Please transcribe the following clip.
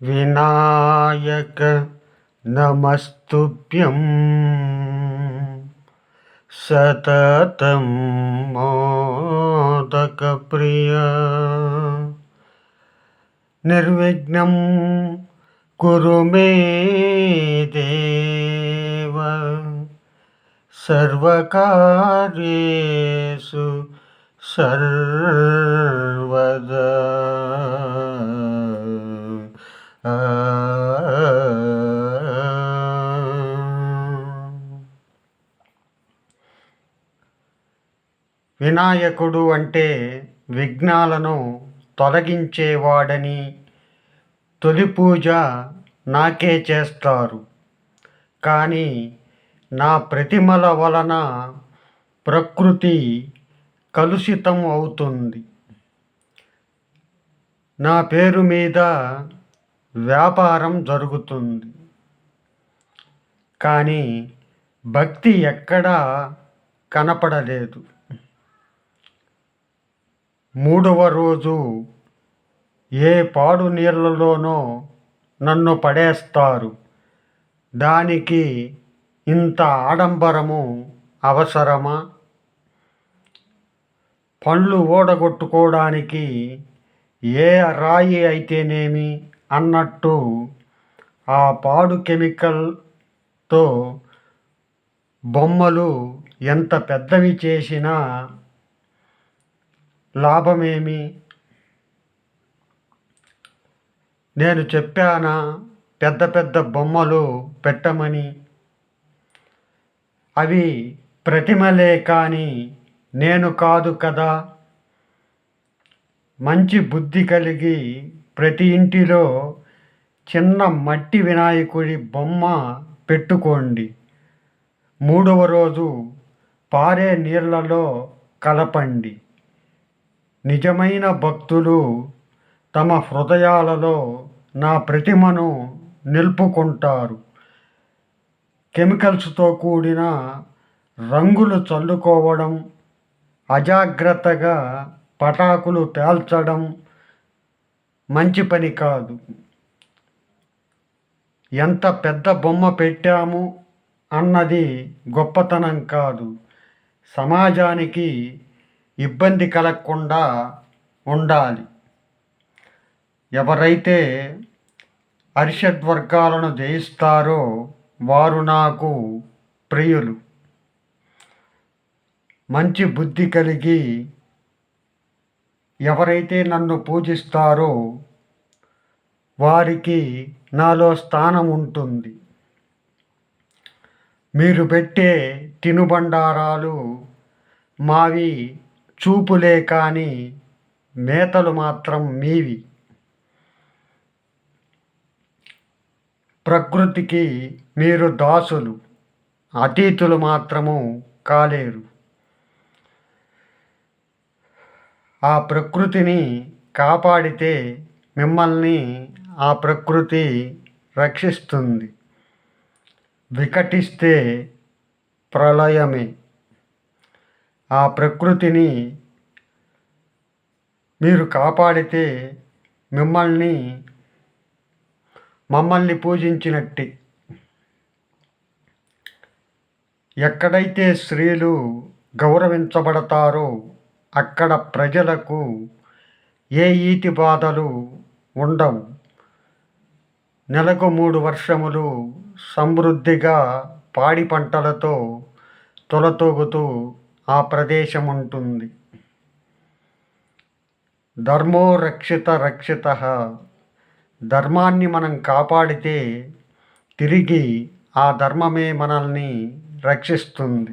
వినాయక నమస్తుభ్యం సతతం మోదకప్రియ నిర్విఘ్నం కురు మే దేవ సర్వకార్యేషు సర్వ వినాయకుడు అంటే విఘ్నాలను తొలగించేవాడని తొలి పూజ నాకే చేస్తారు. కానీ నా ప్రతిమల వలన ప్రకృతి కలుషితం అవుతుంది. నా పేరు మీద వ్యాపారం జరుగుతుంది. కానీ భక్తి ఎక్కడా కనపడలేదు. మూడవ రోజు ఏ పాడు నీళ్ళలోనో నన్ను పడేస్తారు. దానికి ఇంత ఆడంబరము అవసరమా? పండ్లు ఓడగొట్టుకోవడానికి ఏ రాయి అయితేనేమి అన్నట్టు ఆ పాడు కెమికల్తో బొమ్మలు ఎంత పెద్దవి చేసినా లాభమేమి? నేను చెప్పానా పెద్ద పెద్ద బొమ్మలు పెట్టమని. అవి ప్రతిమలే కానీ నేను కాదు కదా. మంచి బుద్ధి కలిగి ప్రతి ఇంటిలో చిన్న మట్టి వినాయకుడి బొమ్మ పెట్టుకోండి. మూడవ రోజు పారే నీళ్ళలో కలపండి. నిజమైన భక్తులు తమ హృదయాలలో నా ప్రతిమను నిలుపుకుంటారు. కెమికల్స్తో కూడిన రంగులు చల్లుకోవడం అజాగ్రత్తగా పటాకులు పేల్చడం మంచి పని కాదు. ఎంత పెద్ద బొమ్మ పెట్టాము అన్నది గొప్పతనం కాదు. సమాజానికి ఇబ్బంది కలగకుండా ఉండాలి. ఎవరైతే అరిషడ్ వర్గాలను జయిస్తారో వారు నాకు ప్రియులు. మంచి బుద్ధి కలిగి ఎవరైతే నన్ను పూజిస్తారో వారికి నాలో స్థానం ఉంటుంది. మీరు పెట్టే తినుబండారాలు మావి చూపులే కానీ మేతలు మాత్రం మీవి. ప్రకృతికి మీరు దాసులు అతీతులు మాత్రము కాలేరు. ఆ ప్రకృతిని కాపాడితే మిమ్మల్ని ఆ ప్రకృతి రక్షిస్తుంది. వికటిస్తే ప్రళయమే. ఆ ప్రకృతిని మీరు కాపాడితే మిమ్మల్ని మమ్మల్ని పూజించినట్టే. ఎక్కడైతే స్త్రీలు గౌరవించబడతారో అక్కడ ప్రజలకు ఏ ఈతి బాధలు ఉండవు. నెలకు మూడు వర్షములు సమృద్ధిగా పాడి పంటలతో తొలతూగుతూ ఆ ప్రదేశం ఉంటుంది ధర్మో రక్షిత రక్షిత. ధర్మాన్ని మనం కాపాడితే తిరిగి ఆ ధర్మమే మనల్ని రక్షిస్తుంది.